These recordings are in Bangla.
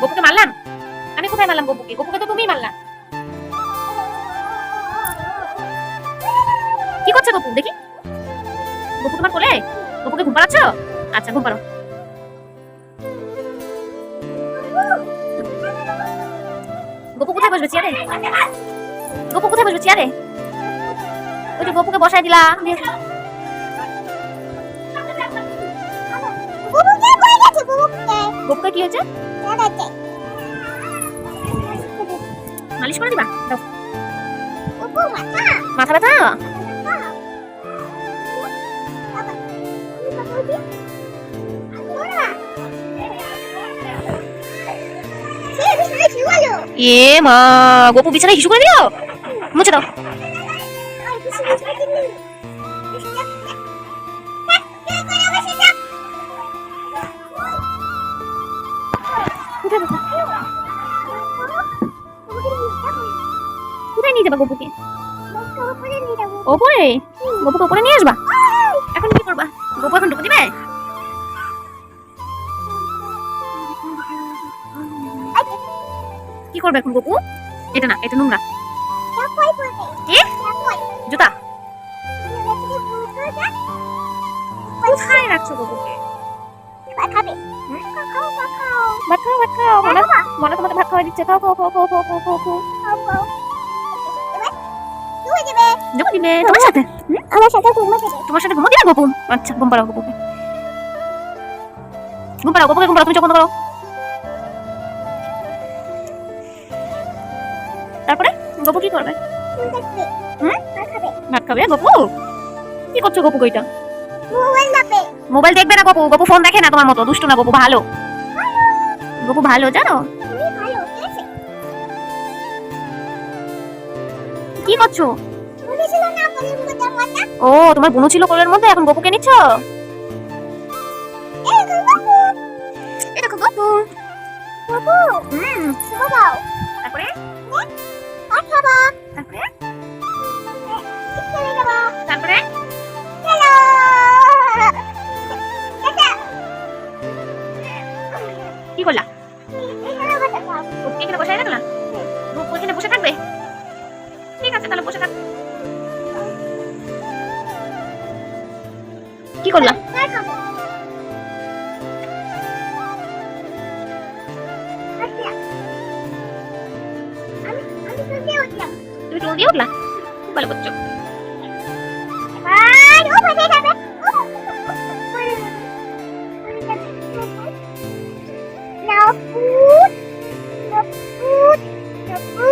গপুকে মারলাম? আমি কোথায় মারলাম গপুকে? গপুকে তো তুমিই মারলাম কি করছে গপু? দেখি। গপু তোমার কোলে? গপুকে ঘুম পাড়াচ্ছ? আচ্ছা ঘুম পাড়ো। গপু কোথায় বসবে চেয়ারে? গপু কোথায় বসবে চেয়ারে? ওই যে গপুকে বসাই দিলা গপুকে কি হয়েছে? মালিশ করে দিবা? মাথা ব্যথা? এ মা, গপু বিছানায় হিসু করে দিও মুছে দাও। কোথায়? কোথায় নিয়ে যাবা গপুকে? ওপরে? গপুকে ওপরে নিয়ে আসবা? এখন কি করবা? গপু এখন ঢুকে দিবে কি করবে এখন গপু? এটা না এটা নোংরা। জুতা। কোথায় রাখছো গপুকে? মনে খাওয়া দিচ্ছে খাও খাও খাও খাও করো তারপরে গপু কি করবে ভাত খাবে গপু কি করছ গপু কইটা মোবাইল দেখবে না গপু গপু ফোন দেখে না তোমার মতো দুষ্টু না গপু ভালো গপু ভালো জানো কি করছ? ও তোমার বোনু ছিল কোলের মধ্যে এখন গপুকে নিচ্ছ? তারপরে? তারপরে? কি করলাম তুমি চুল দিয়ে উঠলা ভালো করছো Now food, the food, the food.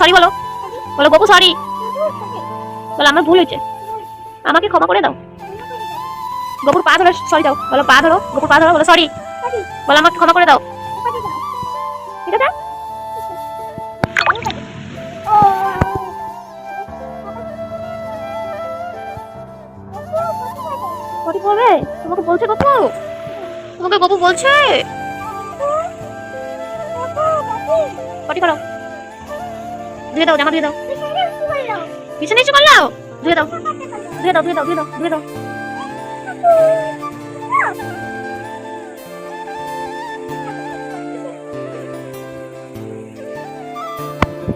Sorry বলো। বলো গপু সরি বলো, আমার ভুল হয়েছে। আমাকে ক্ষমা করে দাও। গপুর পা ধরো সরি দাও। বলো, পা ধরো গপুর পা ধরো, বলো সরি বলো, আমাকে ক্ষমা করে দাও। ঠিক আছে? তোমাকে বলছে গপু তোমাকে গপু বলছে? করো? ধুয়ে দাও জামা ধুয়ে দাও। বিছানে এসে করলাও ধুয়ে দাও ধুয়ে দাও ধুয়ে দাও ধুয়ে দাও ধুয়ে দাও।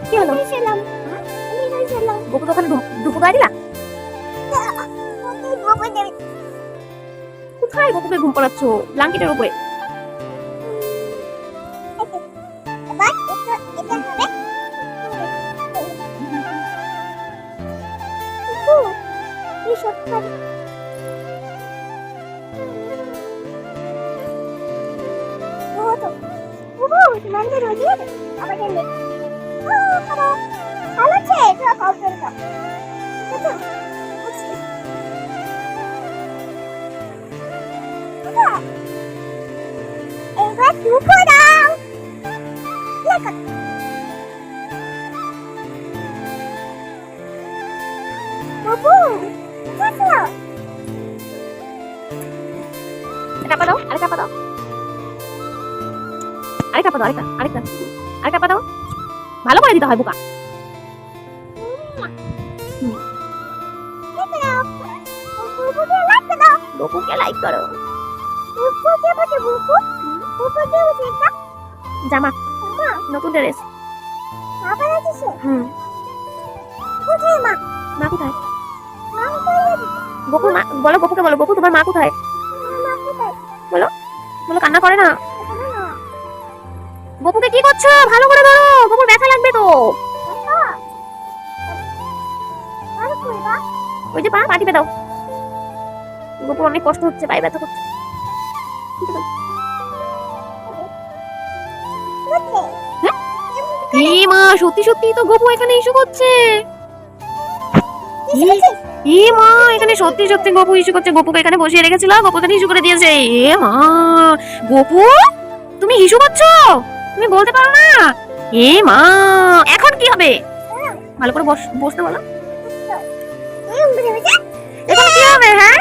কি হলো? গপু দোকানে দুপুর দিলা? কোথায় গপুকে ঘুম পাড়াচ্ছ? ব্ল্যাঙ্কেটের উপরে। আমাদের ভালো আছে এটা কফের কাপ ঠিক আছে এবার দুপুরা লেখা দেখো কাপা দাও আরেকটা আরেকটা ভালো করে দিতে হয় বোকা। লাইক করো। জামা নতুন ড্রেস হুম। মা কোথায়? মা বলো গপুকে বলো গপু তোমার মা কোথায়? কোথায় বলো কান্না করে না। গপুকে কি করছ? ভালো করে ধরো গপুর ব্যথা লাগবে তো। ওই যে পা দাও। অনেক কষ্ট হচ্ছে পায়ে ব্যথা করছে। কোথায় মা সত্যি সত্যি তো গপু এখানে ইস্যু করছে। এ মা এখানে সত্যি সত্যি গপু ইস্যু করছে। গপুকে এখানে বসিয়ে রেখেছিল গপু ইস্যু করে দিয়েছে। এ মা গপু তুমি ইস্যু করছ? তুমি বলতে পারো না। এ মা এখন কি হবে? ভালো করে বস বসতে বলো। এখন কি হবে হ্যাঁ?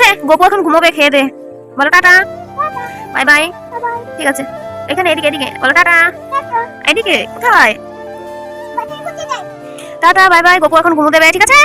আছে? গোপু এখন ঘুমোবে, খেয়ে দে। বলো, টাটা। Bye bye. ঠিক আছে। এখানে এদিকে এদিকে। বলো, টাটা। এদিকে, কোথায়? Tata, bye bye. গোপু এখন ঘুমো দেবে ঠিক আছে?